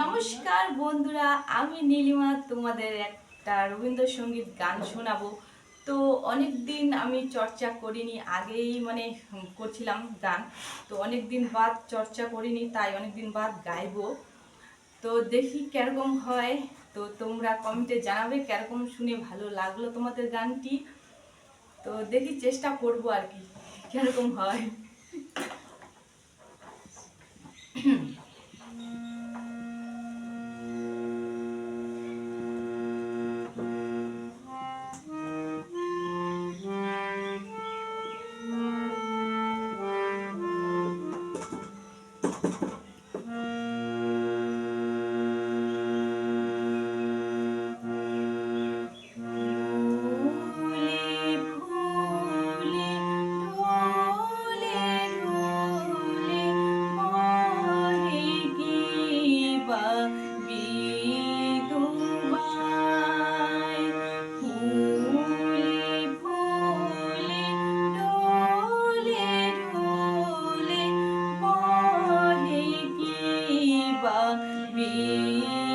নমস্কার বন্ধুরা, আমি নীলিমা, তোমাদের একটা রবীন্দ্রসঙ্গীত গান শোনাবো। তো অনেক দিন আমি চর্চা করিনি, আগেই মানে করছিলাম গান। তো অনেক দিন বাদ চর্চা করিনি, তাই অনেক দিন বাদ গাইবো। তো দেখি কীরকম হয়, তো তোমরা কমেন্টে জানাবে কীরকম শুনে ভালো লাগল তোমাদের গানটি। তো দেখি চেষ্টা করব আর কি, কীরকম হয়। me.